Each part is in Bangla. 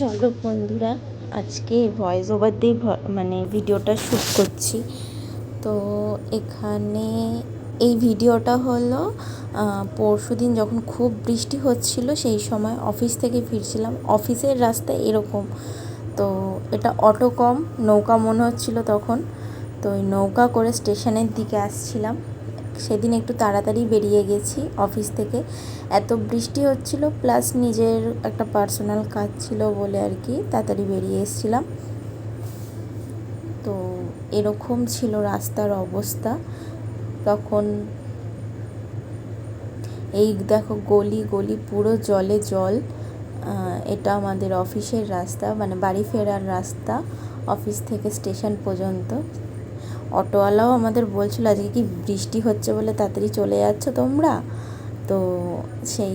চলো বন্ধুরা, আজকে ভয়েস ওভার দিয়ে মানে ভিডিওটা শ্যুট করছি। তো এখানে এই ভিডিওটা হলো পরশু দিন যখন খুব বৃষ্টি হচ্ছিল, সেই সময় অফিস থেকে ফিরছিলাম। অফিসের রাস্তায় এরকম। তো এটা অটো কম, নৌকা মনে হচ্ছিল তখন। তো ওই নৌকা করে স্টেশনের দিকে আসছিলাম। সেদিন একটু তাড়াতাড়ি বেরিয়ে গেছি অফিস থেকে। এত বৃষ্টি হচ্ছিল, প্লাস নিজের একটা পার্সোনাল কাজ ছিল বলে আর কি তাড়াতাড়ি বেরিয়ে এসেছিলাম। তো এরকম ছিল রাস্তার অবস্থা। তখন এই দেখো গলি গলি পুরো জলে জল এটা আমাদের অফিসের রাস্তা মানে বাড়ি ফেরার রাস্তা, অফিস থেকে স্টেশন পর্যন্ত। অটোওয়ালাও আমাদের বলছিল, আজকে কি বৃষ্টি হচ্ছে বলে তাড়াতাড়ি চলে যাচ্ছ তোমরা? তো সেই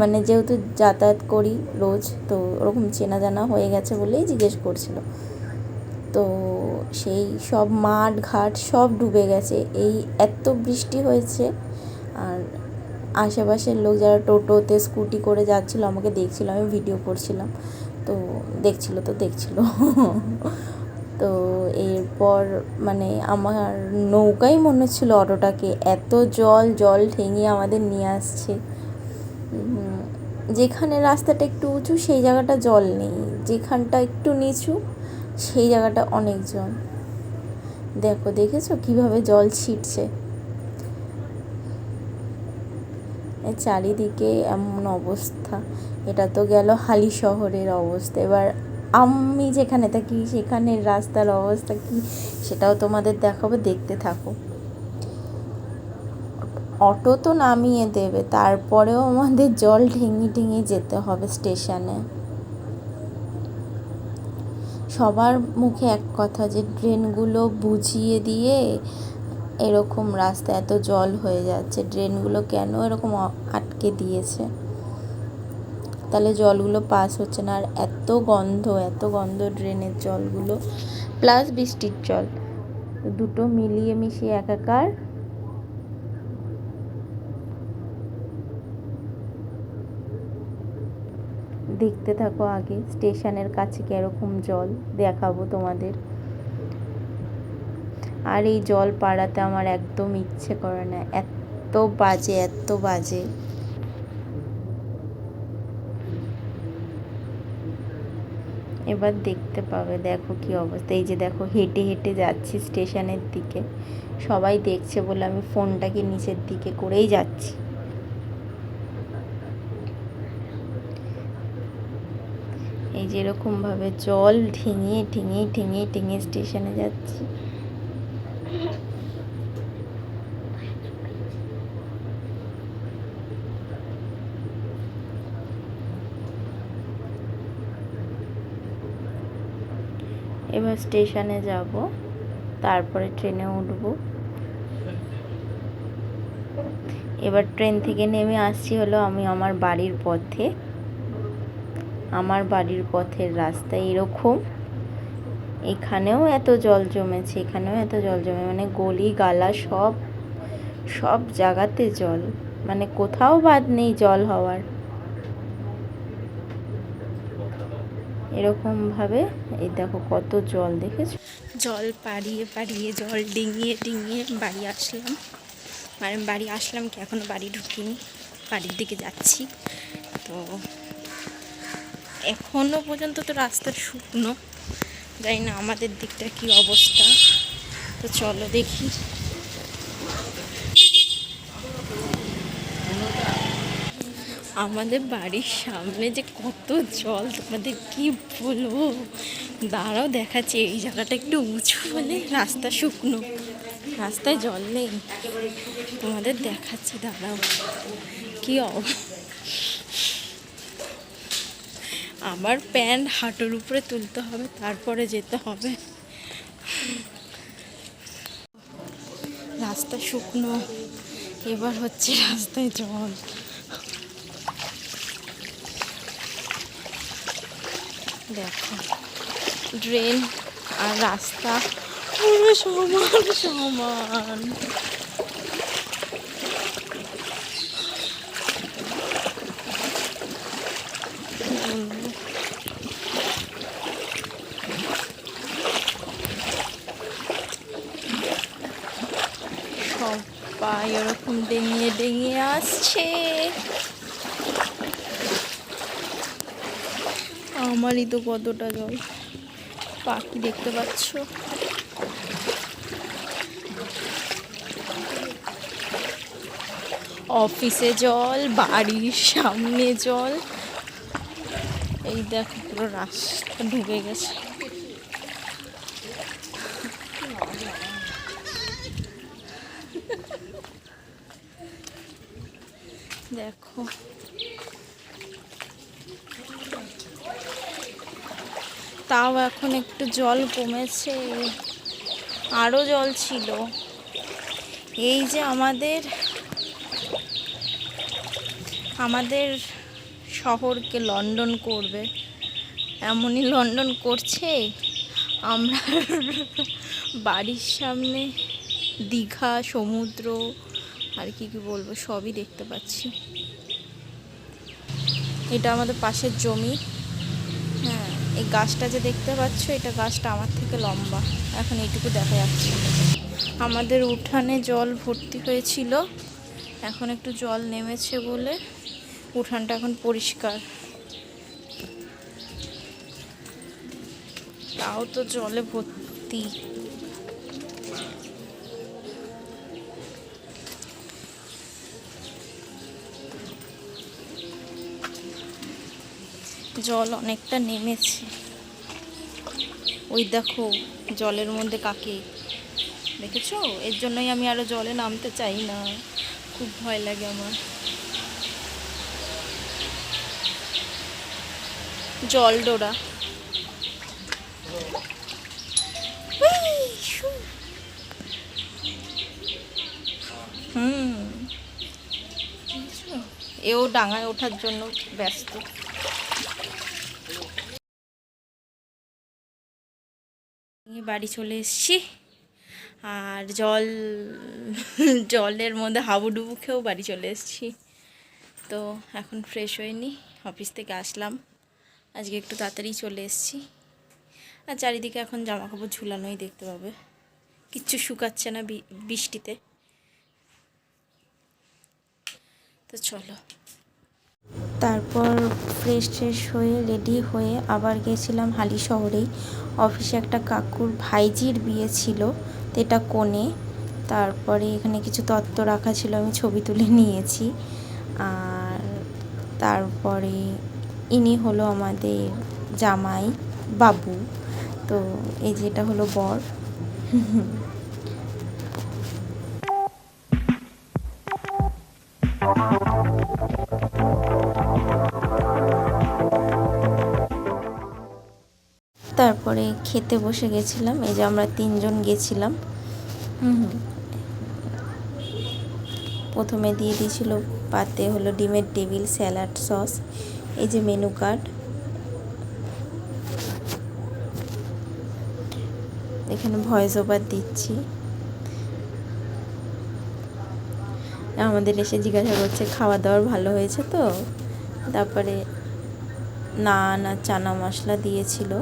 মানে যেহেতু যাতায়াত করি রোজ, তো ওরকম চেনা জানা হয়ে গেছে বলেই জিজ্ঞেস করছিল। তো সেই সব মাঠ ঘাট সব ডুবে গেছে। এই এত বৃষ্টি হয়েছে আর আশেপাশের লোক যারা টোটোতে স্কুটি করে যাচ্ছিল আমাকে দেখছিল আমি ভিডিও করছিলাম। তো দেখছিল তো দেখছিল। তো এরপর মানে আমার নৌকাই মনে হচ্ছিল অটোটাকে। এত জল জল ঠেঙিয়ে আমাদের নিয়ে আসছে। যেখানে রাস্তাটা একটু উঁচু, সেই জায়গাটা জল নেই। যেখানটা একটু নিচু, সেই জায়গাটা অনেক জল। দেখো, দেখেছ কীভাবে জল ছিটছে? চারিদিকে এমন অবস্থা। এটা তো গেল হালি শহরের অবস্থা। এবার আমি যেখানে থাকি সেখানের রাস্তার অবস্থা কি, সেটাও তোমাদের দেখাবো, দেখতে থাকো। অটো তো নামিয়ে দেবে, তারপরেও আমাদের জল ঠেঙি ঠেঙে যেতে হবে স্টেশনে। সবার মুখে এক কথা যে, ড্রেনগুলো বুঝিয়ে দিয়ে এরকম রাস্তা এত জল হয়ে যাচ্ছে, ড্রেনগুলো কেন এরকম আটকে দিয়েছে? তাহলে জলগুলো পাস হচ্ছে না। আর এত গন্ধ এত গন্ধ ড্রেনের জলগুলো প্লাস বৃষ্টির জল। দুটো মিলিয়ে মিশিয়ে একাকার। দেখতে থাকো আগে, স্টেশনের কাছে কীরকম জল, দেখাবো তোমাদের। আর এই জল পাড়াতে আমার একদম ইচ্ছে করে না। এত বাজে এত বাজে। এবার দেখতে পাবে, দেখো কি অবস্থা। এই যে দেখো, হেঁটে হেঁটে যাচ্ছি স্টেশনের দিকে। সবাই দেখছে বলে আমি ফোনটাকে নিচের দিকে করেই যাচ্ছি। এই যে এরকমভাবে জল ঠেঙে ঠেঙিয়ে ঠেঙে ঠেঙে স্টেশনে যাচ্ছি। স্টেশনে যাব, তারপরে ট্রেনে উঠবো। এবার ট্রেন থেকে নেমে আসছি হলো আমি আমার বাড়ির পথে। আমার বাড়ির পথের রাস্তা এরকম। এখানেও এত জল জমেছে, এখানেও এত জল জমে মানে গলি, গালা সব সব জায়গাতে জল। মানে কোথাও বাদ নেই জল হওয়ার। এরকম ভাবে এই দেখো কত জল দেখেছ? জল পাড়িয়ে পাড়িয়ে, জল ডিঙিয়ে ডিঙিয়ে বাড়ি আসলাম। মানে বাড়ি আসলাম কি? এখনও বাড়ি ঢুকিনি। বাড়ির দিকে যাচ্ছি। তো এখনও পর্যন্ত তো রাস্তা শুকনো। জানি না আমাদের দিকটা কি অবস্থা। তো চলো দেখি। আমাদের বাড়ির সামনে যে কত জল, তোমাদের কি বলব? দাঁড়াও, দেখাচ্ছি। এই জায়গাটা একটু উঁচু বলে রাস্তা শুকনো। রাস্তায় জল নেই। তোমাদের দেখাচ্ছি, দাঁড়াও। কি অব আমার প্যান্ট হাঁটুর উপরে তুলতে হবে, তারপরে যেতে হবে। রাস্তা শুকনো। এবার হচ্ছে রাস্তায় জল। দেখো ড্রেন আর রাস্তা সমান সমান সবাই ওরকম ডেঙিয়ে ডেঙিয়ে আসছে আমারই তো কতটা জল। পাখি দেখতে পাচ্ছ? অফিসে জল, বাড়ির সামনে জল। এই দেখো পুরো রাস্তা ঢুকে গেছে। দেখো। তাও এখন একটু জল কমেছে। আরও জল ছিল। এই যে আমাদের আমাদের শহরকে লন্ডন করবে। এমনই লন্ডন করছে। আমরা বাড়ির সামনে দীঘা, সমুদ্র, আর কি কি বলব, সবই দেখতে পাচ্ছি। এটা আমাদের পাশের জমি। এই গাছটা যে দেখতে পাচ্ছ, এটা গাছটা আমার থেকে লম্বা। এখন এইটুকু দেখা যাচ্ছে। আমাদের উঠানে জল ভর্তি হয়েছিল। এখন একটু জল নেমেছে বলে উঠানটা এখন পরিষ্কার। তাও তো জলে ভর্তি। জল অনেকটা নেমেছে। ওই দেখো, জলের মধ্যে কাকে? দেখেছ? এর জন্যই আমি আরও জলে নামতে চাই না। খুব ভয় লাগে আমার। জল, ডোরা। হুম। এও ডাঙায় ওঠার জন্য ব্যস্ত। বাড়ি চলে এসেছি। আর জল, জলের মধ্যে হাবুডুবু খেয়েও বাড়ি চলে এসেছি। তো এখন ফ্রেশ হয়নি অফিস থেকে আসলাম। আজকে একটু তাড়াতাড়ি চলে এসেছি। আর চারিদিকে এখন জামা কাপড় ঝুলানোই দেখতে পাবে। কিচ্ছু শুকাচ্ছে না বৃষ্টিতে। তো চলো। তারপর ফ্রেশ ট্রেশ হয়ে রেডি হয়ে আবার গেছিলাম হালি শহরেই। অফিসে একটা কাকুর ভাইজির বিয়ে ছিল এটা কোণে। তারপরে এখানে কিছু তত্ত্ব রাখা ছিল, আমি ছবি তুলে নিয়েছি। আর তারপরে ইনি হলো আমাদের জামাই বাবু। তো এই যেটা হলো বর। তারপরে খেতে বসে গেছিলাম। এই যে আমরা তিনজন গেছিলাম। প্রথমে দিয়ে দিয়েছিল পাতে হলো ডিমের টেবিল, স্যালাড, সস। এই যে মেনু কার্ড। এখানে ভয়েস ওভার দিচ্ছি। আমাদের এসে জিজ্ঞাসা করছে, খাওয়া দাওয়ার ভালো হয়েছে তো? তারপরে নান আর চানা মশলা দিয়েছিল।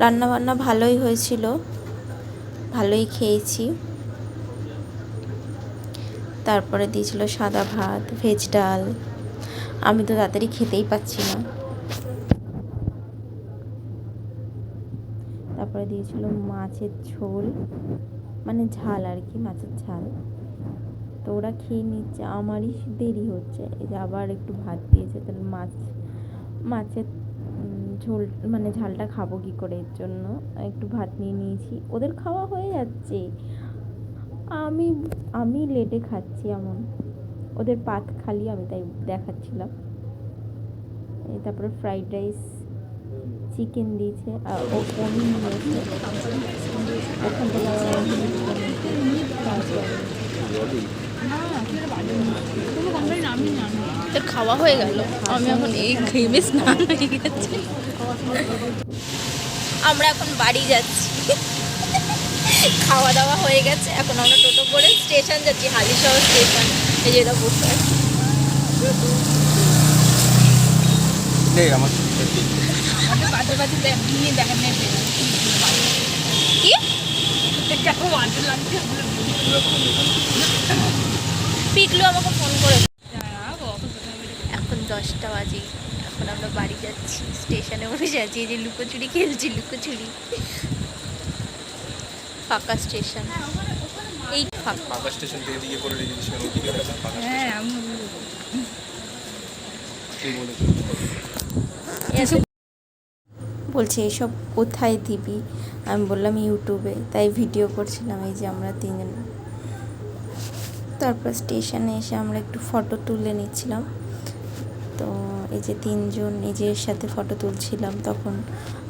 রান্না বান্না ভালোই হয়েছিল। ভালোই খেয়েছি। তারপরে দিয়েছিল সাদা ভাত, ভেজ ডাল। আমি তো তাড়াতাড়ি খেতেই পাচ্ছি না। তারপরে দিয়েছিল মাছের ঝোল মানে ঝাল আর কি, মাছের ঝাল। তো ওরা খেয়ে নিচ্ছে, আমারই দেরি হচ্ছে। এই যে আবার একটু ভাত দিয়েছে, তাহলে মাছ, মাছের ঝোল মানে ঝালটা খাব কি করে এর জন্য? একটু ভাত নিয়ে নিয়েছি। ওদের খাওয়া হয়ে যাচ্ছে। আমি আমি লেটে খাচ্ছি এমন। ওদের পাত খালি, আমি তাই দেখাচ্ছিলাম। তারপরে ফ্রাইড রাইস, চিকেন দিয়েছে, আর ওখান থেকে খাওয়া হয়ে গেল। আমি এখন এই ঘেমে স্নান হয়ে গেছে। আমরা এখন বাড়ি যাচ্ছি। খাওয়া দাওয়া হয়ে গেছে। এখন আমরা টোটো করে স্টেশন যাচ্ছি হালিশহর স্টেশন। এই যেটা বসে পিকলু আমাকে ফোন করে এখন দশটা বাজে এখন আমরা বাড়ি যাচ্ছি স্টেশনে বসে আছি এই যে লুকোচুরি খেলছি লুকোচুরি। ফাঁকা স্টেশন। এই ফাঁকা। ফাঁকা স্টেশন থেকে দিকে করে রেখেছিস কেন ওদিকে হ্যাঁ আমি বলছে এসব কোথায় দিবি? আমি বললাম ইউটিউবে। তাই ভিডিও করছিলাম এই যে আমরা তিনজন। তারপর স্টেশনে এসে আমরা একটু ফটো তুলে নিচ্ছিলাম। তো এই যে তিনজন নিজের সাথে ফটো তুলছিলাম, তখন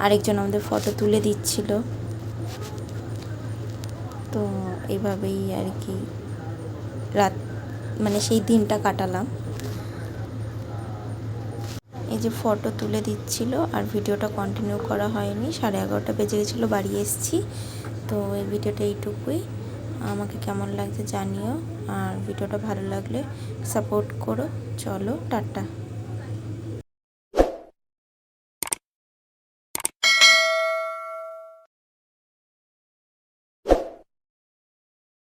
আরেকজন আমাদের ফটো তুলে দিচ্ছিল। তো এইভাবেই আর কি রাত মানে সেই দিনটা কাটালাম। এই যে ফটো তুলে দিচ্ছিল, আর ভিডিওটা কন্টিনিউ করা হয়নি। সাড়ে এগারোটা বেজে গেছিল, বাড়ি এসেছি। তো এই ভিডিওটা এইটুকুই। আমাকে কেমন লাগছে জানিও, আর ভিডিওটা ভালো লাগলে সাপোর্ট করো। চলো, টাটা।